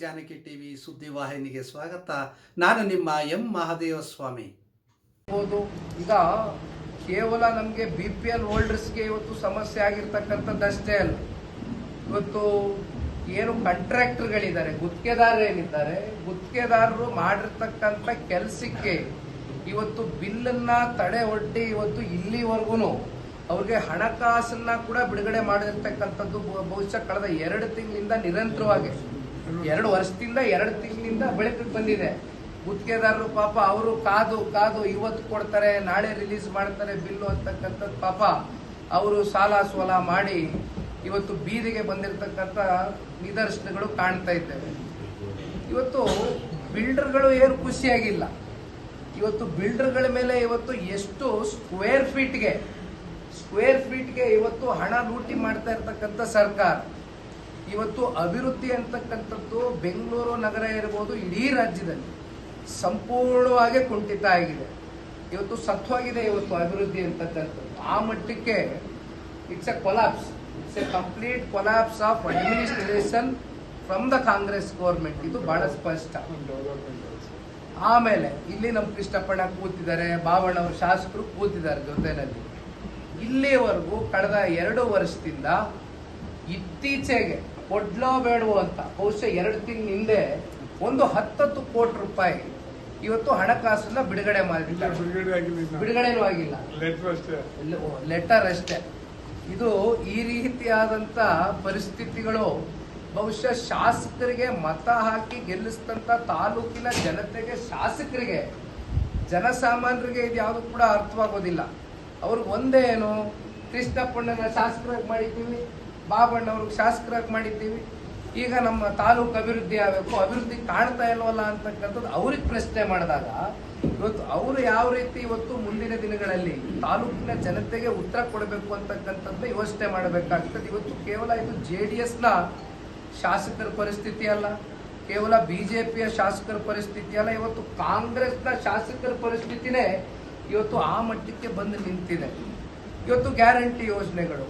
Janaki TV ಸುದ್ದಿವಾಹಿನಿಗೆ ಸ್ವಾಗತ. ನಾನು ನಿಮ್ಮ ಎಂ ಮಹಾದೇವ ಸ್ವಾಮಿ ಈಗ ಕೇವಲ ನಮಗೆ ಬಿ ಪಿ ಎಲ್ ಹೋಲ್ಡರ್ಸ್ಗೆ ಇವತ್ತು ಸಮಸ್ಯೆ ಆಗಿರ್ತಕ್ಕಂಥದ್ದಷ್ಟೇ ಅಲ್ಲ. ಇವತ್ತು ಏನು ಕಾಂಟ್ರಾಕ್ಟರ್ಗಳಿದ್ದಾರೆ ಗುತ್ತಿಗೆದಾರರು ಏನಿದ್ದಾರೆ, ಗುತ್ತಿಗೆದಾರರು ಮಾಡಿರ್ತಕ್ಕಂಥ ಕೆಲಸಕ್ಕೆ ಇವತ್ತು ಬಿಲ್ಲನ್ನ ತಡೆ ಒಡ್ಡಿ ಇವತ್ತು ಇಲ್ಲಿವರೆಗೂ ಅವ್ರಿಗೆ ಹಣಕಾಸನ್ನ ಕೂಡ ಬಿಡುಗಡೆ ಮಾಡಿರ್ತಕ್ಕಂಥದ್ದು ಬಹು- ಬಹುಶಃ ಕಳೆದ ಎರಡು ತಿಂಗಳಿಂದ ನಿರಂತರವಾಗಿ. ಎರಡು ವರ್ಷದಿಂದ, ಎರಡು ತಿಂಗಳಿಂದ ಬೆಳಕಿಗೆ ಬಂದಿದೆ. ಗುತ್ತಿಗೆದಾರರು ಪಾಪ ಅವರು ಕಾದು ಕಾದು ಇವತ್ತು ಕೊಡ್ತಾರೆ, ನಾಳೆ ರಿಲೀಸ್ ಮಾಡ್ತಾರೆ ಬಿಲ್ಲು ಅಂತಕ್ಕಂಥದ್ದು ಪಾಪ. ಅವರು ಸಾಲ ಸೋಲ ಮಾಡಿ ಇವತ್ತು ಬೀದಿಗೆ ಬಂದಿರತಕ್ಕಂಥ ನಿದರ್ಶನಗಳು ಕಾಣ್ತಾ ಇದ್ದೇವೆ. ಇವತ್ತು ಬಿಲ್ಡರ್ಗಳು ಏನು ಖುಷಿಯಾಗಿಲ್ಲ. ಇವತ್ತು ಬಿಲ್ಡರ್ಗಳ ಮೇಲೆ ಇವತ್ತು ಎಷ್ಟು ಸ್ಕ್ವೇರ್ ಫೀಟ್ಗೆ ಸ್ಕ್ವೇರ್ ಫೀಟ್ಗೆ ಇವತ್ತು ಹಣ ಲೂಟಿ ಮಾಡ್ತಾ ಇರ್ತಕ್ಕಂಥ ಸರ್ಕಾರ. ಇವತ್ತು ಅಭಿವೃದ್ಧಿ ಅಂತಕ್ಕಂಥದ್ದು ಬೆಂಗಳೂರು ನಗರ ಇರ್ಬೋದು ಇಡೀ ರಾಜ್ಯದಲ್ಲಿ ಸಂಪೂರ್ಣವಾಗಿ ಕುಂಠಿತ ಆಗಿದೆ. ಇವತ್ತು ಸತ್ವಾಗಿದೆ ಇವತ್ತು ಅಭಿವೃದ್ಧಿ ಅಂತಕ್ಕಂಥದ್ದು. ಆ ಮಟ್ಟಕ್ಕೆ it's a collapse it's a complete collapse of administration from the Congress government ಇದು ಬಹಳ ಸ್ಪಷ್ಟ. ಆಮೇಲೆ ಇಲ್ಲಿ ನಮ್ಮ ಕೃಷ್ಣಪ್ಪಣ್ಣ ಕೂತಿದ್ದಾರೆ, ಬಾವಣ್ಣ ಅವರು ಶಾಸಕರು ಕೂತಿದ್ದಾರೆ ಜೊತೆನಲ್ಲಿ ಇಲ್ಲಿವರೆಗೂ ಕಳೆದ ಎರಡು ವರ್ಷದಿಂದ ಇತ್ತೀಚೆಗೆ ಕೊಡ್ಲೋ ಬೇಡವೋ ಅಂತ. ಬಹುಶಃ ಎರಡು ತಿಂಗಳ ಹಿಂದೆ ಒಂದು ಹತ್ತತ್ತು ಕೋಟಿ ರೂಪಾಯಿ ಇವತ್ತು ಹಣಕಾಸನ್ನ ಬಿಡುಗಡೆ ಮಾಡಿದ್ದಾರೆ. ಬಿಡುಗಡೆ ಆಗಿಲ್ಲ ಬಿಡುಗಡೆನೂ ಆಗಿಲ್ಲ. ಲೆಟರ್ ಅಷ್ಟೇ. ಲೆಟರ್ ಅಷ್ಟೇ. ಇದು ಈ ರೀತಿಯಾದಂತ ಪರಿಸ್ಥಿತಿಗಳು ಬಹುಶಃ ಶಾಸಕರಿಗೆ ಮತ ಹಾಕಿ ಗೆಲ್ಲಿಸಿದಂತ ತಾಲೂಕಿನ ಜನತೆಗೆ ಶಾಸಕರಿಗೆ ಜನಸಾಮಾನ್ಯರಿಗೆ ಇದು ಯಾವುದು ಕೂಡ ಅರ್ಥವಾಗೋದಿಲ್ಲ. ಅವ್ರಿಗೆ ಒಂದೇ ಏನು ಕೃಷ್ಣಪ್ಪಣ್ಣನ ಶಾಸಕರಾಗಿ ಮಾಡಿದ್ದೀವಿ ಬಾಬಣ್ಣವ್ರಿಗೆ ಶಾಸಕರಾಗಿ ಮಾಡಿದ್ದೀವಿ. ಈಗ ನಮ್ಮ ತಾಲೂಕು ಅಭಿವೃದ್ಧಿ ಆಗಬೇಕು. ಅಭಿವೃದ್ಧಿ ಕಾಣ್ತಾ ಇಲ್ವಲ್ಲ ಅಂತಕ್ಕಂಥದ್ದು ಅವ್ರಿಗೆ ಪ್ರಶ್ನೆ ಮಾಡಿದಾಗ, ಇವತ್ತು ಅವರು ಯಾವ ರೀತಿ ಇವತ್ತು ಮುಂದಿನ ದಿನಗಳಲ್ಲಿ ತಾಲೂಕಿನ ಜನತೆಗೆ ಉತ್ತರ ಕೊಡಬೇಕು ಅಂತಕ್ಕಂಥದ್ದು ಯೋಚನೆ ಮಾಡಬೇಕಾಗ್ತದೆ. ಇವತ್ತು ಕೇವಲ ಇದು ಜೆ ಡಿ ಎಸ್ನ ಶಾಸಕರ ಪರಿಸ್ಥಿತಿ ಅಲ್ಲ, ಕೇವಲ ಬಿ ಜೆ ಪಿಯ ಶಾಸಕರ ಪರಿಸ್ಥಿತಿ ಅಲ್ಲ, ಇವತ್ತು ಕಾಂಗ್ರೆಸ್ನ ಶಾಸಕರ ಪರಿಸ್ಥಿತಿನೇ ಇವತ್ತು ಆ ಮಟ್ಟಕ್ಕೆ ಬಂದು ನಿಂತಿದೆ. ಇವತ್ತು ಗ್ಯಾರಂಟಿ ಯೋಜನೆಗಳು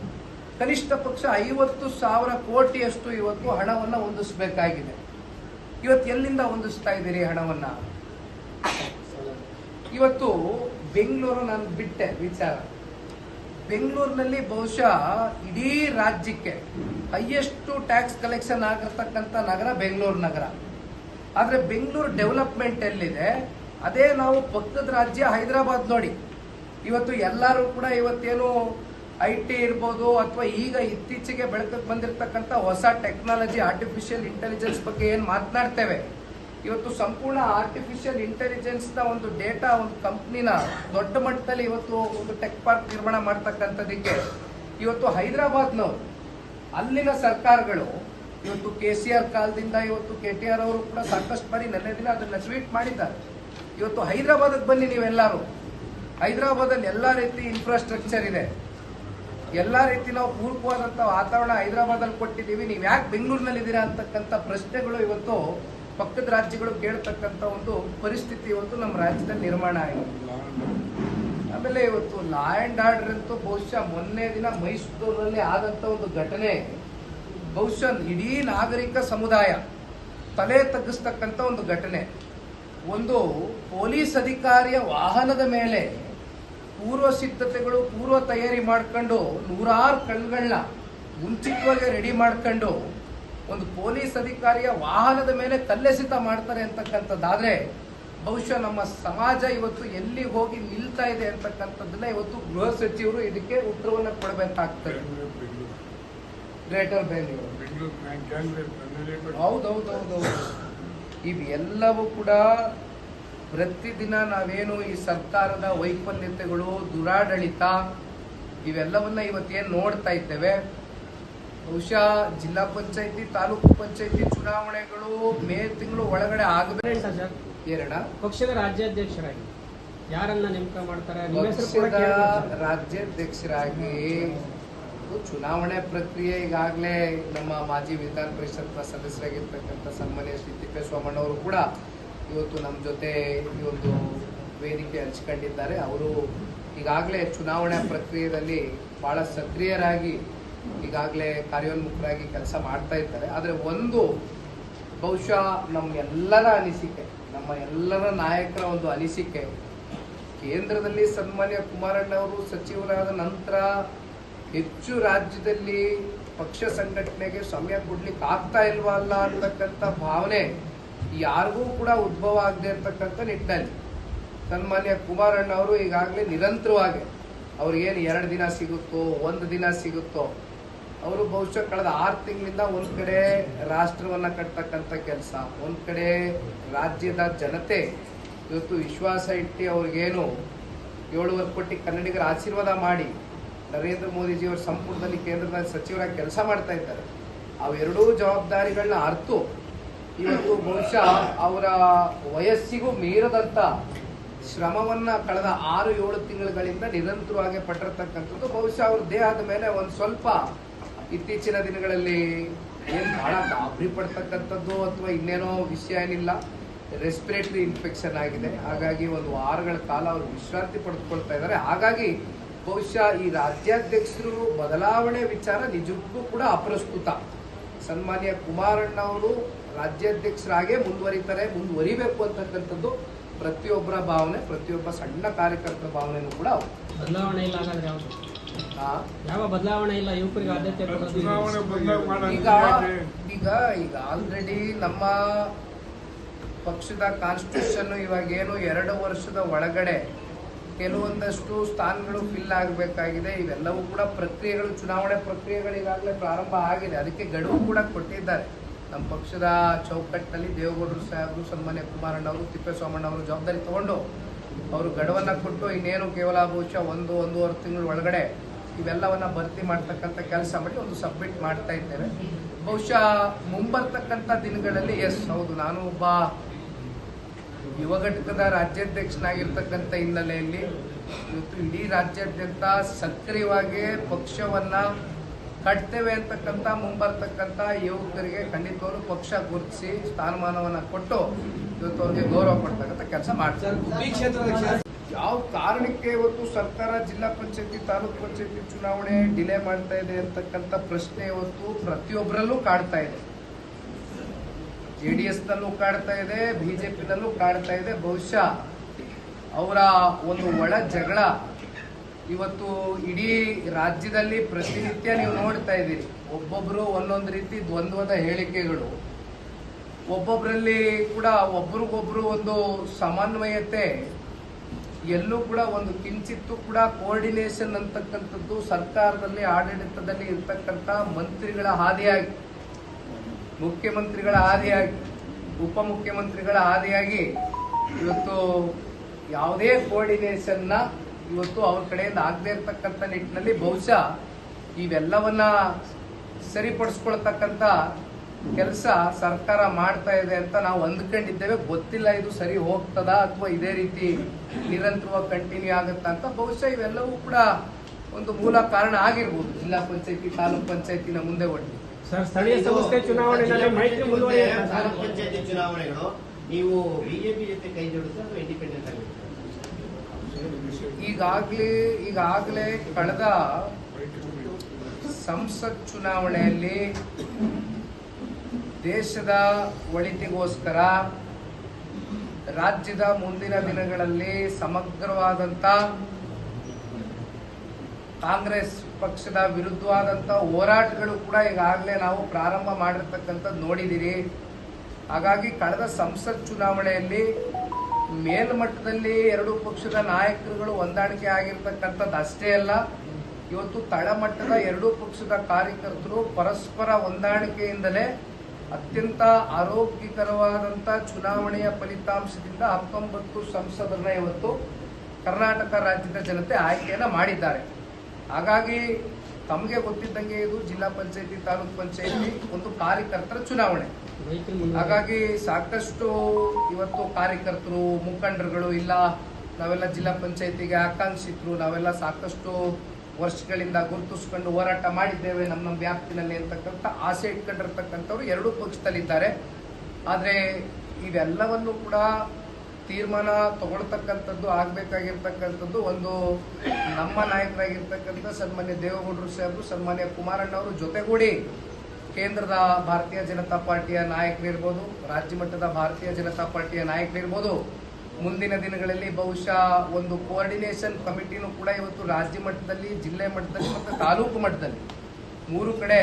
ಕನಿಷ್ಠ ಪಕ್ಷ ಐವತ್ತು ಸಾವಿರ ಕೋಟಿಯಷ್ಟು ಇವತ್ತು ಹಣವನ್ನ ಹೊಂದಿಸಬೇಕಾಗಿದೆ. ಇವತ್ತು ಎಲ್ಲಿಂದ ಹೊಂದಿಸ್ತಾ ಇದ್ದೀರಿ ಹಣವನ್ನ? ಇವತ್ತು ಬೆಂಗಳೂರು ನಾನು ಬಿಟ್ಟೆ ವಿಚಾರ. ಬೆಂಗಳೂರಿನಲ್ಲಿ ಬಹುಶಃ ಇಡೀ ರಾಜ್ಯಕ್ಕೆ ಹೈಯೆಸ್ಟ್ ಟ್ಯಾಕ್ಸ್ ಕಲೆಕ್ಷನ್ ಆಗಿರ್ತಕ್ಕಂಥ ನಗರ ಬೆಂಗಳೂರು ನಗರ. ಆದರೆ ಬೆಂಗಳೂರು ಡೆವಲಪ್ಮೆಂಟ್ ಎಲ್ಲಿದೆ? ಅದೇ ನಾವು ಪಕ್ಕದ ರಾಜ್ಯ ಹೈದರಾಬಾದ್ ನೋಡಿ. ಇವತ್ತು ಎಲ್ಲರೂ ಕೂಡ ಇವತ್ತೇನು ಐ ಟಿ ಇರ್ಬೋದು ಅಥವಾ ಈಗ ಇತ್ತೀಚೆಗೆ ಬೆಳಕಕ್ಕೆ ಬಂದಿರತಕ್ಕಂಥ ಹೊಸ ಟೆಕ್ನಾಲಜಿ ಆರ್ಟಿಫಿಷಿಯಲ್ ಇಂಟೆಲಿಜೆನ್ಸ್ ಬಗ್ಗೆ ಏನು ಮಾತನಾಡ್ತೇವೆ? ಇವತ್ತು ಸಂಪೂರ್ಣ ಆರ್ಟಿಫಿಷಿಯಲ್ ಇಂಟೆಲಿಜೆನ್ಸ್ನ ಒಂದು ಡೇಟಾ ಒಂದು ಕಂಪ್ನಿನ ದೊಡ್ಡ ಮಟ್ಟದಲ್ಲಿ ಇವತ್ತು ಒಂದು ಟೆಕ್ ಪಾರ್ಕ್ ನಿರ್ಮಾಣ ಮಾಡ್ತಕ್ಕಂಥದ್ದಕ್ಕೆ ಇವತ್ತು ಹೈದರಾಬಾದ್ನ ಅಲ್ಲಿನ ಸರ್ಕಾರಗಳು, ಇವತ್ತು ಕೆ ಸಿ ಆರ್ ಕಾಲದಿಂದ ಇವತ್ತು ಕೆ ಟಿ ಆರ್ ಅವರು ಕೂಡ ಸಾಕಷ್ಟು ಬಾರಿ ನೆನ್ನೆ ದಿನ ಅದನ್ನ ಟ್ವೀಟ್ ಮಾಡಿದ್ದಾರೆ. ಇವತ್ತು ಹೈದರಾಬಾದಕ್ಕೆ ಬನ್ನಿ ನೀವೆಲ್ಲರೂ. ಹೈದರಾಬಾದಲ್ಲಿ ಎಲ್ಲ ರೀತಿ ಇನ್ಫ್ರಾಸ್ಟ್ರಕ್ಚರ್ ಇದೆ. ಎಲ್ಲ ರೀತಿ ನಾವು ಪೂರ್ವವಾದಂಥ ವಾತಾವರಣ ಹೈದರಾಬಾದಲ್ಲಿ ಕೊಟ್ಟಿದ್ದೀವಿ. ನೀವು ಯಾಕೆ ಬೆಂಗಳೂರಿನಲ್ಲಿದ್ದೀರಾ ಅಂತಕ್ಕಂಥ ಪ್ರಶ್ನೆಗಳು ಇವತ್ತು ಪಕ್ಕದ ರಾಜ್ಯಗಳು ಕೇಳ್ತಕ್ಕಂಥ ಒಂದು ಪರಿಸ್ಥಿತಿ ಇವತ್ತು ನಮ್ಮ ರಾಜ್ಯದಲ್ಲಿ ನಿರ್ಮಾಣ ಆಗಿದೆ. ಆಮೇಲೆ ಇವತ್ತು ಲಾ ಅಂಡ್ ಆರ್ಡರ್ ಅಂತೂ ಬಹುಶಃ ಮೊನ್ನೆ ದಿನ ಮೈಸೂರಿನಲ್ಲಿ ಆದಂತ ಒಂದು ಘಟನೆ. ಬಹುಶಃ ಇಡೀ ನಾಗರಿಕ ಸಮುದಾಯ ತಲೆ ತಗ್ಗಿಸ್ತಕ್ಕಂಥ ಒಂದು ಘಟನೆ. ಒಂದು ಪೊಲೀಸ್ ಅಧಿಕಾರಿಯ ವಾಹನದ ಮೇಲೆ ಪೂರ್ವ ಸಿದ್ಧತೆಗಳು ಪೂರ್ವ ತಯಾರಿ ಮಾಡ್ಕೊಂಡು ನೂರಾರು ಕಳ್ಗಳನ್ನ ಮುಂಚಿತವಾಗಿ ರೆಡಿ ಮಾಡ್ಕೊಂಡು ಒಂದು ಪೊಲೀಸ್ ಅಧಿಕಾರಿಯ ವಾಹನದ ಮೇಲೆ ಕಲ್ಲೆಸಿತ ಮಾಡ್ತಾರೆ ಅಂತಕ್ಕಂಥದ್ದಾದ್ರೆ ಬಹುಶಃ ನಮ್ಮ ಸಮಾಜ ಇವತ್ತು ಎಲ್ಲಿ ಹೋಗಿ ನಿಲ್ತಾ ಇದೆ ಅಂತಕ್ಕಂಥದ್ದನ್ನ ಇವತ್ತು ಗೃಹ ಸಚಿವರು ಇದಕ್ಕೆ ಉತ್ತರವನ್ನು ಕೊಡಬೇಕಾಗ್ತದೆ. ಗ್ರೇಟರ್ ಬೆಂಗಳೂರು ಹೌದೌದೌದೌದು. ಇವೆಲ್ಲವೂ ಕೂಡ ಪ್ರತಿದಿನ ನಾವೇನು ಈ ಸರ್ಕಾರದ ವೈಫಲ್ಯತೆಗಳು ದುರಾಡಳಿತ ಇವೆಲ್ಲವನ್ನ ಇವತ್ತೇನು ನೋಡ್ತಾ ಇದ್ದೇವೆ. ಬಹುಶಃ ಜಿಲ್ಲಾ ಪಂಚಾಯತಿ ತಾಲೂಕು ಪಂಚಾಯತಿ ಚುನಾವಣೆಗಳು ಮೇ ತಿಂಗಳು ಒಳಗಡೆ ಆಗಬೇಕು. ಏರಣ ಪಕ್ಷದ ರಾಜ್ಯಾಧ್ಯಕ್ಷರಾಗಿ ಯಾರನ್ನ ನೇಮಕ ಮಾಡ್ತಾರೆ? ಪಕ್ಷದ. ರಾಜ್ಯಾಧ್ಯಕ್ಷರಾಗಿ ಚುನಾವಣೆ ಪ್ರಕ್ರಿಯೆ ಈಗಾಗಲೇ ನಮ್ಮ ಮಾಜಿ ವಿಧಾನ ಪರಿಷತ್ ಸದಸ್ಯರಾಗಿರ್ತಕ್ಕಂಥ ಸನ್ಮಾನ್ಯ ಶ್ರೀ ತಿಪ್ಪೇಸ್ವಾಮಣ್ಣ ಅವರು ಕೂಡ ಇವತ್ತು ನಮ್ಮ ಜೊತೆ ಈ ಒಂದು ವೇದಿಕೆ ಹಂಚಿಕೊಂಡಿದ್ದಾರೆ. ಅವರು ಈಗಾಗಲೇ ಚುನಾವಣೆ ಪ್ರಕ್ರಿಯೆಯಲ್ಲಿ ಬಹಳ ಸಕ್ರಿಯರಾಗಿ ಈಗಾಗಲೇ ಕಾರ್ಯೋನ್ಮುಖರಾಗಿ ಕೆಲಸ ಮಾಡ್ತಾ ಇದ್ದಾರೆ. ಆದರೆ ಒಂದು ಬಹುಶಃ ನಮ್ಗೆಲ್ಲರ ಅನಿಸಿಕೆ, ನಮ್ಮ ಎಲ್ಲರ ನಾಯಕರ ಒಂದು ಅನಿಸಿಕೆ, ಕೇಂದ್ರದಲ್ಲಿ ಸನ್ಮಾನ್ಯ ಕುಮಾರಣ್ಣ ಅವರು ಸಚಿವರಾದ ನಂತರ ಹೆಚ್ಚು ರಾಜ್ಯದಲ್ಲಿ ಪಕ್ಷ ಸಂಘಟನೆಗೆ ಸಮಯ ಕೊಡ್ಲಿಕ್ಕೆ ಆಗ್ತಾ ಇಲ್ವಾ ಅಲ್ಲ ಅಂತಕ್ಕಂಥ ಭಾವನೆ ಯಾರಿಗೂ ಕೂಡ ಉದ್ಭವ ಆಗದೆ ಇರತಕ್ಕಂಥ ನಿಟ್ಟಿನಲ್ಲಿ ಸನ್ಮಾನ್ಯ ಕುಮಾರಣ್ಣ ಅವರು ಈಗಾಗಲೇ ನಿರಂತರವಾಗಿ ಅವ್ರಿಗೇನು ಎರಡು ದಿನ ಸಿಗುತ್ತೋ, ಒಂದು ದಿನ ಸಿಗುತ್ತೋ, ಅವರು ಬಹುಶಃ ಕಳೆದ ಆರು ತಿಂಗಳಿಂದ ಒಂದು ಕಡೆ ರಾಷ್ಟ್ರವನ್ನು ಕಟ್ತಕ್ಕಂಥ ಕೆಲಸ, ಒಂದು ಕಡೆ ರಾಜ್ಯದ ಜನತೆ ಇವತ್ತು ವಿಶ್ವಾಸ ಇಟ್ಟು ಅವ್ರಿಗೇನು ಏಳುವರೆ ಕೋಟಿ ಕನ್ನಡಿಗರ ಆಶೀರ್ವಾದ ಮಾಡಿ ನರೇಂದ್ರ ಮೋದಿಜಿಯವರ ಸಂಪುಟದಲ್ಲಿ ಕೇಂದ್ರದ ಸಚಿವರಾಗಿ ಕೆಲಸ ಮಾಡ್ತಾ ಇದ್ದಾರೆ. ಅವೆರಡೂ ಜವಾಬ್ದಾರಿಗಳನ್ನ ಅರ್ತು ಇವತ್ತು ಬಹುಶಃ ಅವರ ವಯಸ್ಸಿಗೂ ಮೀರದಂತ ಶ್ರಮವನ್ನ ಕಳೆದ ಆರು, ಏಳು ತಿಂಗಳುಗಳಿಂದ ನಿರಂತರವಾಗಿ ಪಟ್ಟಿರ್ತಕ್ಕಂಥದ್ದು. ಬಹುಶಃ ಅವ್ರ ದೇಹದ ಮೇಲೆ ಒಂದು ಸ್ವಲ್ಪ ಇತ್ತೀಚಿನ ದಿನಗಳಲ್ಲಿ ಏನು ಬಹಳ ಗಾಬರಿ ಪಡ್ತಕ್ಕಂಥದ್ದು ಅಥವಾ ಇನ್ನೇನೋ ವಿಷಯ ಏನಿಲ್ಲ. ರೆಸ್ಪಿರೇಟರಿ ಇನ್ಫೆಕ್ಷನ್ ಆಗಿದೆ. ಹಾಗಾಗಿ ಒಂದು ವಾರಗಳ ಕಾಲ ಅವರು ವಿಶ್ರಾಂತಿ ಪಡೆದುಕೊಳ್ತಾ ಇದ್ದಾರೆ. ಹಾಗಾಗಿ ಬಹುಶಃ ಈ ರಾಜ್ಯಾಧ್ಯಕ್ಷರು ಬದಲಾವಣೆ ವಿಚಾರ ನಿಜಕ್ಕೂ ಕೂಡ ಅಪ್ರಸ್ತುತ. ಸನ್ಮಾನ್ಯ ಕುಮಾರಣ್ಣ ಅವರು ರಾಜ್ಯಾಧ್ಯಕ್ಷರಾಗೇ ಮುಂದುವರಿತಾರೆ ಮುಂದುವರಿಬೇಕು ಅಂತಕ್ಕಂಥದ್ದು ಪ್ರತಿಯೊಬ್ಬರ ಭಾವನೆ ಪ್ರತಿಯೊಬ್ಬ ಸಣ್ಣ ಕಾರ್ಯಕರ್ತರ ಭಾವನೆನೂ ಕೂಡ ಬದಲಾವಣೆ ಇಲ್ಲ ಹಾಗಾದ್ರೆ ಯಾವುದು? ಆ, ಯಾವ ಬದಲಾವಣೆ ಇಲ್ಲ? ಯುವಕರಿಗೆ ಆದ್ಯತೆ ಈಗ ಈಗ ಈಗ ಆಲ್ರೆಡಿ ನಮ್ಮ ಪಕ್ಷದ ಕಾನ್ಸ್ಟಿಟ್ಯೂಷನ್ ಇವಾಗ ಏನು ಎರಡು ವರ್ಷದ ಒಳಗಡೆ ಕೆಲವೊಂದಷ್ಟು ಸ್ಥಾನಗಳು ಫಿಲ್ ಆಗಬೇಕಾಗಿದೆ. ಇವೆಲ್ಲವೂ ಕೂಡ ಪ್ರಕ್ರಿಯೆಗಳು ಚುನಾವಣೆ ಪ್ರಕ್ರಿಯೆಗಳು ಈಗಾಗಲೇ ಪ್ರಾರಂಭ ಆಗಿದೆ. ಅದಕ್ಕೆ ಗಡುವು ಕೂಡ ಕೊಟ್ಟಿದ್ದಾರೆ. ನಮ್ಮ ಪಕ್ಷದ ಚೌಕಟ್ಟಿನಲ್ಲಿ ದೇವೇಗೌಡರು ಸಾಹೇಬರು ಸನ್ಮಾನ್ಯ ಕುಮಾರಣ್ಣ ಅವರು ತಿಪ್ಪೇಸ್ವಾಮಣ್ಣ ಅವರು ಜವಾಬ್ದಾರಿ ತಗೊಂಡು ಅವರು ಗಡವನ್ನು ಕೊಟ್ಟು ಇನ್ನೇನು ಕೇವಲ ಬಹುಶಃ ಒಂದು, ಒಂದೂವರೆ ತಿಂಗಳ ಒಳಗಡೆ ಇವೆಲ್ಲವನ್ನು ಭರ್ತಿ ಮಾಡ್ತಕ್ಕಂಥ ಕೆಲಸ ಮಾಡಿ ಒಂದು ಸಬ್ಮಿಟ್ ಮಾಡ್ತಾ ಇದ್ದೇವೆ. ಬಹುಶಃ ಮುಂಬರ್ತಕ್ಕಂಥ ದಿನಗಳಲ್ಲಿ, ಎಸ್, ಹೌದು, ನಾನು ಒಬ್ಬ ಯುವ ಘಟಕದ ರಾಜ್ಯಾಧ್ಯಕ್ಷನಾಗಿರ್ತಕ್ಕಂಥ ಹಿನ್ನೆಲೆಯಲ್ಲಿ ಇವತ್ತು ಇಡೀ ರಾಜ್ಯಾದ್ಯಂತ ಸಕ್ರಿಯವಾಗಿ ಪಕ್ಷವನ್ನ ಕಟ್ತೇವೆ ಅಂತಕ್ಕಂಥ ಮುಂಬರ್ತಕ್ಕಂಥ ಯುವಕರಿಗೆ ಖಂಡಿತವಾಗ್ಲೂ ಪಕ್ಷ ಗುರುತಿಸಿ ಸ್ಥಾನಮಾನವನ್ನ ಕೊಟ್ಟು ಇವತ್ತು ಅವ್ರಿಗೆ ಗೌರವ ಕೊಡ್ತಕ್ಕಂಥ ಕೆಲಸ ಮಾಡ್ತಾರೆ ಯಾವ ಕಾರಣಕ್ಕೆ ಇವತ್ತು ಸರ್ಕಾರ ಜಿಲ್ಲಾ ಪಂಚಾಯತಿ ತಾಲೂಕ್ ಪಂಚಾಯತಿ ಚುನಾವಣೆ ಡಿಲೇ ಮಾಡ್ತಾ ಇದೆ ಅಂತಕ್ಕಂಥ ಪ್ರಶ್ನೆ ಇವತ್ತು ಪ್ರತಿಯೊಬ್ಬರಲ್ಲೂ ಕಾಡ್ತಾ ಇದೆ. ಜೆ ಡಿ ಎಸ್ ನಲ್ಲೂ ಕಾಡ್ತಾ ಇದೆ ಬಿಜೆಪಿನಲ್ಲೂ ಕಾಡ್ತಾ ಇದೆ. ಬಹುಶಃ ಅವರ ಒಂದು ಒಳ ಜಗಳ ಇವತ್ತು ಇಡೀ ರಾಜ್ಯದಲ್ಲಿ ಪ್ರತಿನಿತ್ಯ ನೀವು ನೋಡ್ತಾ ಇದ್ದೀರಿ. ಒಬ್ಬೊಬ್ರು ಒಂದೊಂದು ರೀತಿ ದ್ವಂದ್ವದ ಹೇಳಿಕೆಗಳು. ಒಬ್ಬೊಬ್ಬರಲ್ಲಿ ಕೂಡ ಒಬ್ರಿಗೊಬ್ರು ಒಂದು ಸಮನ್ವಯತೆ, ಎಲ್ಲೂ ಕೂಡ ಒಂದು ಕಿಂಚಿತ್ತು ಕೂಡ ಕೋಆರ್ಡಿನೇಷನ್ ಅಂತಕ್ಕಂಥದ್ದು ಸರ್ಕಾರದಲ್ಲಿ, ಆಡಳಿತದಲ್ಲಿ ಇರ್ತಕ್ಕಂಥ ಮಂತ್ರಿಗಳ ಹಾದಿಯಾಗಿ, ಮುಖ್ಯಮಂತ್ರಿಗಳ ಆದಿಯಾಗಿ ಉಪಮುಖ್ಯಮಂತ್ರಿಗಳ ಹಾದಿಯಾಗಿ ಇವತ್ತು ಯಾವುದೇ ಕೋಆರ್ಡಿನೇಷನ್ನ ಇವತ್ತು ಅವ್ರ ಕಡೆಯಿಂದ ಆಗದೆ ಇರತಕ್ಕಂಥ ನಿಟ್ಟಿನಲ್ಲಿ ಬಹುಶಃ ಇವೆಲ್ಲವನ್ನ ಸರಿಪಡಿಸ್ಕೊಳ್ತಕ್ಕಂಥ ಕೆಲಸ ಸರ್ಕಾರ ಮಾಡ್ತಾ ಇದೆ ಅಂತ ನಾವು ಅಂದ್ಕೊಂಡಿದ್ದೇವೆ. ಗೊತ್ತಿಲ್ಲ ಇದು ಸರಿ ಹೋಗ್ತದ ಅಥವಾ ಇದೇ ರೀತಿ ನಿರಂತರವಾಗಿ ಕಂಟಿನ್ಯೂ ಆಗುತ್ತಾ ಅಂತ. ಬಹುಶಃ ಇವೆಲ್ಲವೂ ಕೂಡ ಒಂದು ಮೂಲ ಕಾರಣ ಆಗಿರ್ಬೋದು. ಜಿಲ್ಲಾ ಪಂಚಾಯತಿ ತಾಲೂಕ್ ಪಂಚಾಯತಿನ ಮುಂದೆ ಹೊಡೆದು ಸರ್ ಸ್ಥಳೀಯ ಸಂಸ್ಥೆ ಚುನಾವಣೆ ತಾಲೂಕ್ ಪಂಚಾಯತಿ ಚುನಾವಣೆಗಳು ನೀವು ಬಿಜೆಪಿ ಜೊತೆ ಕೈ ಜೋಡಿಸಿ ಇಂಡಿಪೆಂಡೆಂಟ್ ಆಗಿ ಈಗಾಗ್ಲೇ, ಈಗಾಗಲೇ ಕಳೆದ ಸಂಸತ್ ಚುನಾವಣೆಯಲ್ಲಿ ದೇಶದ ಒಳಿತಿಗೋಸ್ಕರ ರಾಜ್ಯದ ಮುಂದಿನ ದಿನಗಳಲ್ಲಿ ಸಮಗ್ರವಾದಂಥ ಕಾಂಗ್ರೆಸ್ ಪಕ್ಷದ ವಿರುದ್ಧವಾದಂಥ ಹೋರಾಟಗಳು ಕೂಡ ಈಗಾಗಲೇ ನಾವು ಪ್ರಾರಂಭ ಮಾಡಿರ್ತಕ್ಕಂಥದ್ದು ನೋಡಿದ್ದೀರಿ. ಹಾಗಾಗಿ ಕಳೆದ ಸಂಸತ್ ಚುನಾವಣೆಯಲ್ಲಿ ಮೇಲ್ಮಟ್ಟದಲ್ಲಿ ಎರಡು ಪಕ್ಷದ ನಾಯಕರುಗಳು ಹೊಂದಾಣಿಕೆ ಆಗಿರ್ತಕ್ಕಂಥದ್ದು ಅಷ್ಟೇ ಅಲ್ಲ, ಇವತ್ತು ತಳಮಟ್ಟದ ಎರಡೂ ಪಕ್ಷದ ಕಾರ್ಯಕರ್ತರು ಪರಸ್ಪರ ಹೊಂದಾಣಿಕೆಯಿಂದಲೇ ಅತ್ಯಂತ ಆರೋಗ್ಯಕರವಾದಂಥ ಚುನಾವಣೆಯ ಫಲಿತಾಂಶದಿಂದ ಹತ್ತೊಂಬತ್ತು ಸಂಸದರನ್ನ ಇವತ್ತು ಕರ್ನಾಟಕ ರಾಜ್ಯದ ಜನತೆ ಆಯ್ಕೆಯನ್ನು ಮಾಡಿದ್ದಾರೆ. ಹಾಗಾಗಿ ತಮಗೆ ಗೊತ್ತಿದ್ದಂಗೆ ಇದು ಜಿಲ್ಲಾ ಪಂಚಾಯತಿ, ತಾಲೂಕ್ ಪಂಚಾಯತಿ ಒಂದು ಕಾರ್ಯಕರ್ತರ ಚುನಾವಣೆ. ಹಾಗಾಗಿ ಸಾಕಷ್ಟು ಇವತ್ತು ಕಾರ್ಯಕರ್ತರು, ಮುಖಂಡರುಗಳು ಇಲ್ಲ, ನಾವೆಲ್ಲ ಜಿಲ್ಲಾ ಪಂಚಾಯತಿಗೆ ಆಕಾಂಕ್ಷಿತರು, ನಾವೆಲ್ಲ ಸಾಕಷ್ಟು ವರ್ಷಗಳಿಂದ ಗುರುತಿಸ್ಕೊಂಡು ಹೋರಾಟ ಮಾಡಿದ್ದೇವೆ ನಮ್ಮ ನಮ್ಮ ವ್ಯಾಪ್ತಿನಲ್ಲಿ ಅಂತಕ್ಕಂಥ ಆಸೆ ಇಟ್ಕೊಂಡಿರ್ತಕ್ಕಂಥವ್ರು ಎರಡೂ ಪಕ್ಷದಲ್ಲಿದ್ದಾರೆ. ಆದರೆ ಇವೆಲ್ಲವನ್ನು ಕೂಡ ತೀರ್ಮಾನ ತಗೊಳ್ತಕ್ಕಂಥದ್ದು, ಆಗಬೇಕಾಗಿರ್ತಕ್ಕಂಥದ್ದು ಒಂದು ನಮ್ಮ ನಾಯಕರಾಗಿರ್ತಕ್ಕಂಥ ಸನ್ಮಾನ್ಯ ದೇವೇಗೌಡರು ಸಾಹೇಬರು, ಸನ್ಮಾನ್ಯ ಕುಮಾರಣ್ಣವರು ಜೊತೆಗೂಡಿ ಕೇಂದ್ರದ ಭಾರತೀಯ ಜನತಾ ಪಾರ್ಟಿಯ ನಾಯಕರಿರ್ಬೋದು, ರಾಜ್ಯ ಮಟ್ಟದ ಭಾರತೀಯ ಜನತಾ ಪಾರ್ಟಿಯ ನಾಯಕರಿರ್ಬೋದು, ಮುಂದಿನ ದಿನಗಳಲ್ಲಿ ಬಹುಶಃ ಒಂದು ಕೋಆರ್ಡಿನೇಷನ್ ಕಮಿಟಿನೂ ಕೂಡ ಇವತ್ತು ರಾಜ್ಯ ಮಟ್ಟದಲ್ಲಿ, ಜಿಲ್ಲೆ ಮಟ್ಟದಲ್ಲಿ ಮತ್ತು ತಾಲೂಕು ಮಟ್ಟದಲ್ಲಿ ಮೂರು ಕಡೆ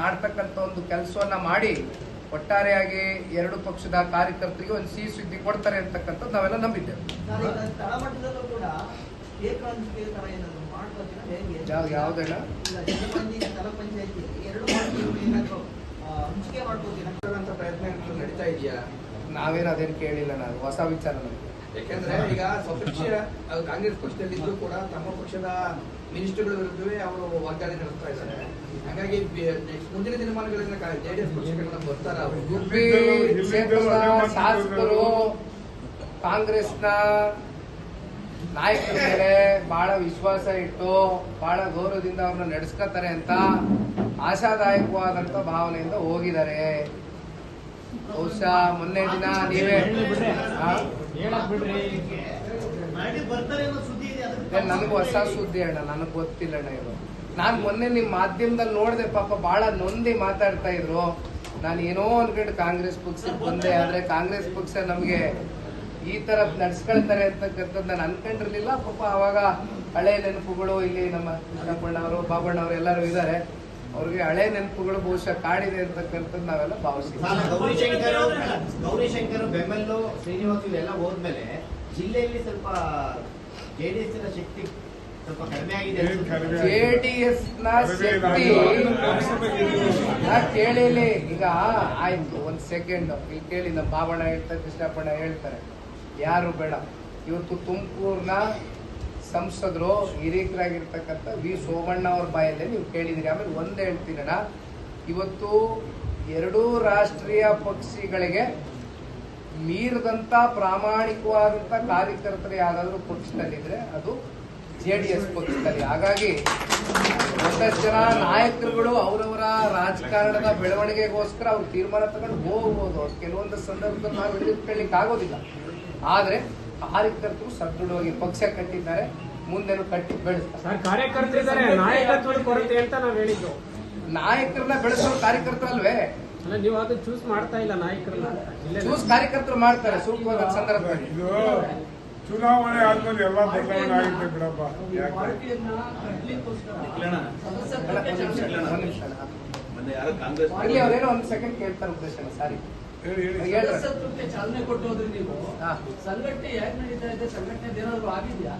ನಾಡ್ತಕ್ಕಂಥ ಒಂದು ಕೆಲಸವನ್ನು ಮಾಡಿ ಒಟ್ಟಾರೆಯಾಗಿ ಎರಡು ಪಕ್ಷದ ಕಾರ್ಯಕರ್ತರಿಗೆ ಒಂದು ಸಿಹಿ ಸುದ್ದಿ ಕೊಡ್ತಾರೆ ಅಂತಕ್ಕಂಥದ್ದು ನಾವೆಲ್ಲ ನಂಬಿದ್ದೇವೆ. ಯಾವ ಯಾವ್ದಣ್ಣ ಈಗ ಸ್ಥಳ ಪಂಚಾಯತಿ ಎರಡು ಮಾಡ್ತೀವಿ ಏನಾದ್ರು ಆ, ಹಂಚಿಕೆ ಮಾಡ್ಕೋತೀರಾ ಅಂತ ಪ್ರಯತ್ನಗಳು ನಡೀತಾ ಇದೆಯಾ ನಾವೇನು ಅದೇನು ಕೇಳಿಲ್ಲ ನಾನು ಹೊಸ ವಿಚಾರ ನಮಗೆ ಯಾಕಂದ್ರೆ ಈಗ ಸ್ವಪಕ್ಷ ಕಾಂಗ್ರೆಸ್ ಪಕ್ಷದಲ್ಲಿದ್ದು ಕೂಡ ತಮ್ಮ ಪಕ್ಷದ ಮಿನಿಸ್ಟರ್ಗಳ ವಿರುದ್ಧವೇ ಅವರು ವಾಗ್ದಾಳಿ ನಡೆಸ್ತಾ ಇದ್ದಾರೆ ಹಾಗಾಗಿ ಮುಂದಿನ ದಿನಮಾನಗಳಲ್ಲಿ ಜೆಡಿಎಸ್ ಪಕ್ಷಗಳನ್ನ ಬರ್ತಾರ ಶಾಸಕರು ಕಾಂಗ್ರೆಸ್ನ ನಾಯಕರ ಮೇಲೆ ಬಹಳ ವಿಶ್ವಾಸ ಇಟ್ಟು ಬಹಳ ಗೌರವದಿಂದ ಅವ್ರನ್ನ ನಡೆಸ್ಕೊತಾರೆ ಅಂತ ಆಶಾದಾಯಕವಾದಂತ ಭಾವನೆಯಿಂದ ಹೋಗಿದ್ದಾರೆ. ಬಹುಶಃ ಮೊನ್ನೆ ದಿನ ನೀವೇ ನನಗೆ ಹೊಸ ಸುದ್ದಿ ಅಣ್ಣ, ನನಗೆ ಗೊತ್ತಿಲ್ಲ ಅಣ್ಣ ಇದು. ನಾನು ಮೊನ್ನೆ ನಿಮ್ಮ ಮಾಧ್ಯಮದಲ್ಲಿ ನೋಡಿದೆ, ಪಾಪ ಬಹಳ ನೊಂದಿ ಮಾತಾಡ್ತಾ ಇದ್ರು. ನಾನು ಏನೋ ಅನ್ಕೊಂಡು ಕಾಂಗ್ರೆಸ್ ಪಕ್ಷಕ್ಕೆ ಬಂದೆ, ಆದ್ರೆ ಕಾಂಗ್ರೆಸ್ ಪಕ್ಷ ನಮಗೆ ಈ ತರ ನಡ್ಸ್ಕೊಳ್ತಾರೆ ಅಂತಕ್ಕಂಥದ್ದು ನಾನು ಅನ್ಕೊಂಡಿರ್ಲಿಲ್ಲ. ಪಾಪ ಅವಾಗ ಹಳೆ ನೆನಪುಗಳು ಇಲ್ಲಿ ನಮ್ಮ ಕೃಷ್ಣಪ್ಪಣ್ಣವರು ಬಾಬಣ್ಣವರು ಎಲ್ಲರೂ ಇದ್ದಾರೆ. ಅವ್ರಿಗೆ ಹಳೆ ನೆನಪುಗಳು ಬಹುಶಃ ಕಾಡಿದೆ ಅಂತಕ್ಕಂಥದ್ದು ನಾವೆಲ್ಲ ಭಾವಿಸ್ತೀವಿ. ಗೌರಿಶಂಕರ್ ಗೌರಿಶಂಕರ್ ಬೆಮ್ಮೆಲ್ಲು ಶ್ರೀನಿವಾಸ್ ಇವೆಲ್ಲ ಹೋದ್ಮೇಲೆ ಜಿಲ್ಲೆಯಲ್ಲಿ ಸ್ವಲ್ಪ ಜೆಡಿಎಸ್ನ ಶಕ್ತಿ ಸ್ವಲ್ಪ ಕಡಿಮೆ ಆಗಿದೆ ಜೆಡಿಎಸ್ನ ಶಕ್ತಿ. ಕೇಳಿಲಿ ಈಗ ಆಯ್ತು ಒಂದ್ ಸೆಕೆಂಡ್ ಇಲ್ಲಿ ಕೇಳಿ ನಮ್ಮ ಬಾಬಣ್ಣ ಹೇಳ್ತಾರೆ ಕೃಷ್ಣಪ್ಪಣ್ಣ ಹೇಳ್ತಾರೆ. ಯಾರು ಬೇಡ. ಇವತ್ತು ತುಮಕೂರ್ನ ಸಂಸದರು ಹಿರೀಕರಾಗಿರ್ತಕ್ಕಂಥ ವಿ ಸೋಮಣ್ಣ ಅವ್ರ ಬಾಯಲ್ಲೇ ನೀವು ಕೇಳಿದಿರಿ. ಆಮೇಲೆ ಒಂದೇ ಹೇಳ್ತೀನಣ್ಣ ಇವತ್ತು ಎರಡೂ ರಾಷ್ಟ್ರೀಯ ಪಕ್ಷಿಗಳಿಗೆ ಮೀರಿದಂಥ ಪ್ರಾಮಾಣಿಕವಾದಂಥ ಕಾರ್ಯಕರ್ತರು ಯಾರಾದರೂ ಪಕ್ಷದಲ್ಲಿದ್ದರೆ ಅದು ಜೆ ಡಿ ಎಸ್ ಪಕ್ಷದಲ್ಲಿ. ಹಾಗಾಗಿ ಒಂದಷ್ಟು ಜನ ನಾಯಕರುಗಳು ಅವರವರ ರಾಜಕಾರಣದ ಬೆಳವಣಿಗೆಗೋಸ್ಕರ ಅವ್ರು ತೀರ್ಮಾನ ತಗೊಂಡು ಹೋಗ್ಬೋದು. ಕೆಲವೊಂದು ಸಂದರ್ಭದಲ್ಲಿ ನಾವು ಹಿಡಿದುಕೊಳ್ಳಿಕ್ಕೆ ಆಗೋದಿಲ್ಲ ಆದ್ರೆ ಕಾರ್ಯಕರ್ತರು ಸದೃಢವಾಗಿ ಪಕ್ಷ ಕಟ್ಟಿದ್ದಾರೆ ಮುಂದೆನೂ ಕಟ್ಟಿ ಬೆಳೆಸ್ತಾರೆ. ಸರ್ ಕಾರ್ಯಕರ್ತರಿದ್ದಾರೆ ನಾಯಕತ್ವದ ಕೊರತೆ ಅಂತ ನಾವ್ ಹೇಳಿದ್ದು. ನಾಯಕರನ್ನ ಬೆಳೆಸೋ ಕಾರ್ಯಕರ್ತರಲ್ವೇ ಅಲ್ಲ ನೀವು ಅದು ಚೂಸ್ ಮಾಡ್ತಾ ಇಲ್ಲ ನಾಯಕರನ್ನ. ಇಲ್ಲೇ ಚೂಸ್ ಕಾರ್ಯಕರ್ತರು ಮಾಡ್ತಾರೆ ಸೂಕ್ತವಾದ ಸಂದರ್ಭದಲ್ಲಿ ಚುನಾವಣೆ ಆದ್ಮೇಲೆ ಎಲ್ಲ ಬದಲಾವಣೆ ಆಗಿದೆ ಬಿಡಪ್ಪ. ಮೊನ್ನೆ ಯಾರೋ ಕಾಂಗ್ರೆಸ್ ಅವ್ರೇನೋ ಒಂದ್ ಸೆಕೆಂಡ್ ಕೇಳ್ತಾರೆ ಉದ್ದೇಶ ಸಾರಿ. ಸದಸ್ಯತ್ವಕ್ಕೆ ಚಾಲನೆ ಕೊಟ್ಟು ಹೋದ್ರಿ ನೀವು. ಹಾ. ಸಂಘಟನೆ ಹೇಗ್ ನಡೀತಾ ಇದೆ? ಸಂಘಟನೆ ಏನಾದ್ರು ಆಗಿದ್ಯಾ?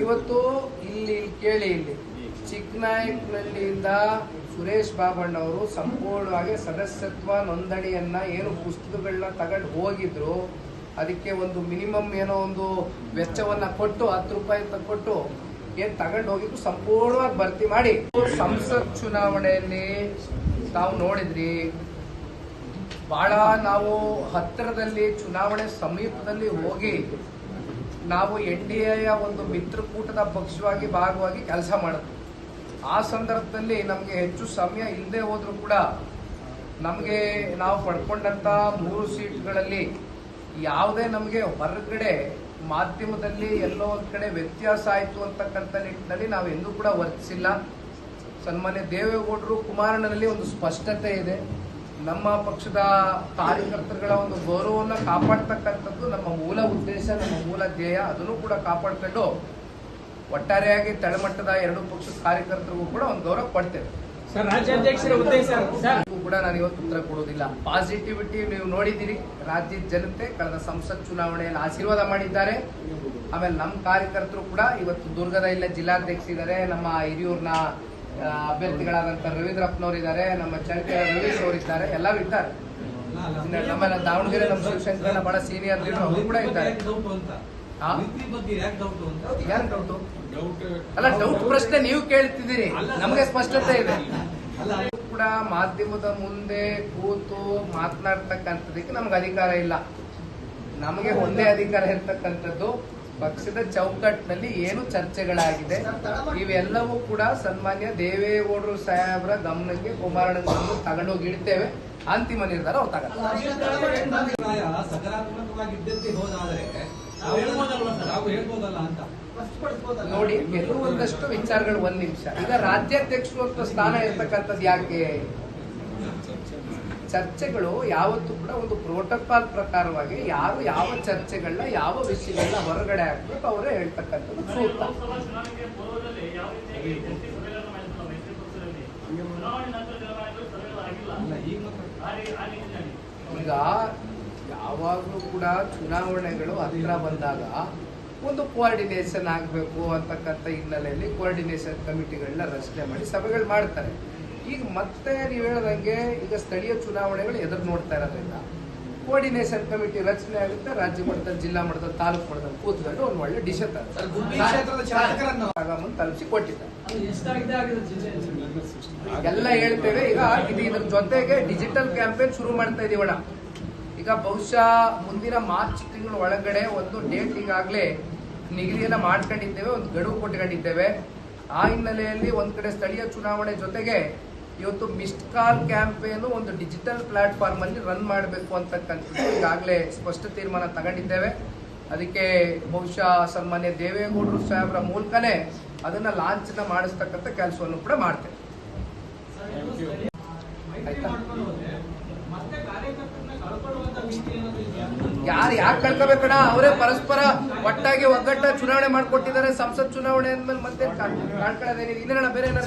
ಇವತ್ತು ಇಲ್ಲಿ ಇಲ್ಲಿ ಕೇಳಿ ಇಲ್ಲಿ ಚಿಕ್ಕನಾಯಕನಹಳ್ಳಿಯಿಂದ ಸುರೇಶ್ ಬಾಬಣ್ಣ ಅವರು ಸಂಪೂರ್ಣವಾಗಿ ಸದಸ್ಯತ್ವ ನೋಂದಣಿಯನ್ನ ಏನು ಪುಸ್ತಕಗಳನ್ನ ತಗೊಂಡು ಹೋಗಿದ್ರು ಅದಕ್ಕೆ ಒಂದು ಮಿನಿಮಮ್ ಏನೋ ಒಂದು ವೆಚ್ಚವನ್ನ ಕೊಟ್ಟು ಹತ್ತು ರೂಪಾಯಿ ಅಂತ ಕೊಟ್ಟು ಏನ್ ತಗೊಂಡು ಹೋಗಿದ್ರು ಸಂಪೂರ್ಣವಾಗಿ ಭರ್ತಿ ಮಾಡಿ. ಸಂಸತ್ ಚುನಾವಣೆಯಲ್ಲಿ ತಾವು ನೋಡಿದ್ರಿ ಬಹಳ ನಾವು ಹತ್ತಿರದಲ್ಲಿ ಚುನಾವಣೆ ಸಮೀಪದಲ್ಲಿ ಹೋಗಿ ನಾವು ಎನ್ ಡಿ ಎಯ ಒಂದು ಮಿತ್ರಕೂಟದ ಪಕ್ಷವಾಗಿ ಭಾಗವಾಗಿ ಕೆಲಸ ಮಾಡಿದ್ವಿ. ಆ ಸಂದರ್ಭದಲ್ಲಿ ನಮಗೆ ಹೆಚ್ಚು ಸಮಯ ಇಲ್ಲದೆ ಹೋದರೂ ಕೂಡ ನಮಗೆ ನಾವು ಪಡ್ಕೊಂಡಂಥ ಮೂರು ಸೀಟ್ಗಳಲ್ಲಿ ಯಾವುದೇ ನಮಗೆ ಹೊರಗಡೆ ಮಾಧ್ಯಮದಲ್ಲಿ ಎಲ್ಲೋ ಒಂದು ಕಡೆ ವ್ಯತ್ಯಾಸ ಆಯಿತು ಅಂತಕ್ಕಂಥ ನಿಟ್ಟಿನಲ್ಲಿ ನಾವು ಎಂದೂ ಕೂಡ ವರ್ತಿಸಿಲ್ಲ. ಸನ್ಮಾನ್ಯ ದೇವೇಗೌಡರು ಕುಮಾರಣ್ಣನಲ್ಲಿ ಒಂದು ಸ್ಪಷ್ಟತೆ ಇದೆ. ನಮ್ಮ ಪಕ್ಷದ ಕಾರ್ಯಕರ್ತರುಗಳ ಒಂದು ಗೌರವವನ್ನು ಕಾಪಾಡ್ತಕ್ಕಂಥದ್ದು ನಮ್ಮ ಮೂಲ ಉದ್ದೇಶ ನಮ್ಮ ಮೂಲ ಧ್ಯೇಯ ಅದನ್ನು ಕೂಡ ಕಾಪಾಡ್ಕೊಂಡು ಒಟ್ಟಾರೆಯಾಗಿ ತಳಮಟ್ಟದ ಎರಡು ಪಕ್ಷದ ಕಾರ್ಯಕರ್ತರಿಗೂ ಕೂಡ ಒಂದು ಗೌರವ ಕೊಡ್ತೇವೆ. ಕೂಡ ನಾನು ಇವತ್ತು ಉತ್ತರ ಕೊಡೋದಿಲ್ಲ ಪಾಸಿಟಿವಿಟಿ ನೀವು ನೋಡಿದಿರಿ ರಾಜ್ಯದ ಜನತೆ ಕಳೆದ ಸಂಸತ್ ಚುನಾವಣೆಯಲ್ಲಿ ಆಶೀರ್ವಾದ ಮಾಡಿದ್ದಾರೆ. ಆಮೇಲೆ ನಮ್ಮ ಕಾರ್ಯಕರ್ತರು ಕೂಡ ಇವತ್ತು ದುರ್ಗದ ಇಲ್ಲೇ ಜಿಲ್ಲಾಧ್ಯಕ್ಷರಿದ್ದಾರೆ. ನಮ್ಮ ಹಿರಿಯೂರ್ನ ಅಭ್ಯರ್ಥಿಗಳಾದಂತ ರವೀಂದ್ರಪ್ಪನವರು ಇದ್ದಾರೆ ನಮ್ಮ ಚಂಕ ರವೀಶ್ ಅವರು ಇದ್ದಾರೆ ಎಲ್ಲರೂ ಇದ್ದಾರೆ. ನಮ್ಮ ದಾವಣಗೆರೆ ನಮ್ಮ ಶಿವಶಂಕರನ ಬಹಳ ಸೀನಿಯರ್ ಅವರು ಕೂಡ ಇದ್ದಾರೆ. ಅಲ್ಲ ಡೌಟ್ ಪ್ರಶ್ನೆ ನೀವು ಕೇಳ್ತಿದ್ದೀರಿ. ನಮಗೆ ಸ್ಪಷ್ಟತೆ ಇದೆ. ಕೂಡ ಮಾಧ್ಯಮದ ಮುಂದೆ ಕೂತು ಮಾತನಾಡ್ತಕ್ಕಂಥದಕ್ಕೆ ನಮ್ಗೆ ಅಧಿಕಾರ ಇಲ್ಲ. ನಮಗೆ ಒಂದೇ ಅಧಿಕಾರ ಇರ್ತಕ್ಕಂಥದ್ದು ಪಕ್ಷದ ಚೌಕಟ್ಟಿನಲ್ಲಿ ಏನು ಚರ್ಚೆಗಳಾಗಿದೆ? ಇವೆಲ್ಲವೂ ಕೂಡ ಸನ್ಮಾನ್ಯ ದೇವೇಗೌಡರು ಸಾಹೇಬ್ರ ಗಮನಕ್ಕೆ ಕುಮಾರಣ್ಣ ಗಮನ ತಗೊಂಡೋಗಿ ಇಡ್ತೇವೆ. ಅಂತಿಮ ನಿರ್ಧಾರ ಅವ್ರು ತಗೊಂಡು ನೋಡಿ ಕೆಲವೊಂದಷ್ಟು ವಿಚಾರಗಳು ಒಂದ್ ನಿಮಿಷ. ಈಗ ರಾಜ್ಯಾಧ್ಯಕ್ಷರು ಅಂತ ಸ್ಥಾನ ಇರ್ತಕ್ಕಂಥದ್ದು ಯಾಕೆ? ಚರ್ಚೆಗಳು ಯಾವತ್ತೂ ಕೂಡ ಒಂದು ಪ್ರೋಟೋಕಾಲ್ ಪ್ರಕಾರವಾಗಿ ಯಾರು ಯಾವ ಚರ್ಚೆಗಳನ್ನ, ಯಾವ ವಿಷಯಗಳನ್ನ ಹೊರಗಡೆ ಹಾಕ್ಬೇಕು, ಅವರೇ ಹೇಳ್ತಕ್ಕಂಥದ್ದು ಸೂಕ್ತ. ಈಗ ಯಾವಾಗಲೂ ಕೂಡ ಚುನಾವಣೆಗಳು ಹತ್ತಿರ ಬಂದಾಗ ಒಂದು ಕೋಆರ್ಡಿನೇಷನ್ ಆಗಬೇಕು ಅಂತಕ್ಕಂಥ ಹಿನ್ನೆಲೆಯಲ್ಲಿ ಕೋಆರ್ಡಿನೇಷನ್ ಕಮಿಟಿಗಳನ್ನ ರಚನೆ ಮಾಡಿ ಸಭೆಗಳು ಮಾಡ್ತಾರೆ. ಈಗ ಮತ್ತೆ ನೀವು ಹೇಳ್ದಂಗೆ ಈಗ ಸ್ಥಳೀಯ ಚುನಾವಣೆಗಳು ಎದುರು ನೋಡ್ತಾ ಇರೋದ್ರಿಂದ ಕೋಆರ್ಡಿನೇಷನ್ ಕಮಿಟಿ ರಚನೆ ಆಗುತ್ತೆ ರಾಜ್ಯ ಮಟ್ಟದ ಜಿಲ್ಲಾ ಮಟ್ಟದ ತಾಲೂಕು ಮಟ್ಟದ ಕೂತ್ಕೊಂಡು ಒಂದು ಒಳ್ಳೆ ಡಿಶನ್ ಮುಂದೆ ತಲುಪಿಸಿ ಕೊಟ್ಟಿದ್ದಾರೆ. ಎಲ್ಲ ಹೇಳ್ತೇವೆ ಈಗ ಇದು ಇದ್ರ ಜೊತೆಗೆ ಡಿಜಿಟಲ್ ಕ್ಯಾಂಪೇನ್ ಶುರು ಮಾಡ್ತಾ ಇದೀವಣ ಈಗ ಬಹುಶಃ ಮುಂದಿನ ಮಾರ್ಚ್ ತಿಂಗಳ ಒಳಗಡೆ ಒಂದು ಡೇಟ್ ಈಗಾಗಲೇ ನಿಗದಿಯನ್ನ ಮಾಡ್ಕೊಂಡಿದ್ದೇವೆ ಒಂದು ಗಡುವು ಕೊಟ್ಕೊಂಡಿದ್ದೇವೆ. ಆ ಹಿನ್ನೆಲೆಯಲ್ಲಿ ಒಂದ್ ಕಡೆ ಸ್ಥಳೀಯ ಚುನಾವಣೆ ಜೊತೆಗೆ ಇವತ್ತು ಮಿಸ್ಡ್ ಕಾಲ್ ಕ್ಯಾಂಪೇನ್ ಒಂದು ಡಿಜಿಟಲ್ ಪ್ಲಾಟ್ಫಾರ್ಮ್ ಅಲ್ಲಿ ರನ್ ಮಾಡಬೇಕು ಅಂತಕ್ಕಂಥದ್ದು. ಈಗಾಗಲೇ ಸ್ಪಷ್ಟ ತೀರ್ಮಾನ ತಗೊಂಡಿದ್ದೇವೆ. ಅದಕ್ಕೆ ಬಹುಶಃ ಸನ್ಮಾನ್ಯ ದೇವೇಗೌಡರು ಸಾಹೇಬ್ರ ಮೂಲಕನೇ ಅದನ್ನ ಲಾಂಛನ ಮಾಡಿಸ್ತಕ್ಕಂಥ ಕೆಲಸವನ್ನು ಕೂಡ ಮಾಡ್ತೇವೆ. ಯಾರು ಯಾಕೆ ಕಳ್ಕೋಬೇಕಣ್ಣ? ಅವರೇ ಪರಸ್ಪರ ಒಟ್ಟಾಗಿ ಒಗ್ಗಟ್ಟ ಚುನಾವಣೆ ಮಾಡ್ಕೊಟ್ಟಿದ್ದಾರೆ. ಸಂಸತ್ ಚುನಾವಣೆ ಅಂದ್ಮೇಲೆ ಮತ್ತೆ ಕಾಣ್ಕೊಳ್ಳೋದೇನಿದೆ ಇನ್ನೇನಣ್ಣ ಬೇರೆ ಏನಾರ.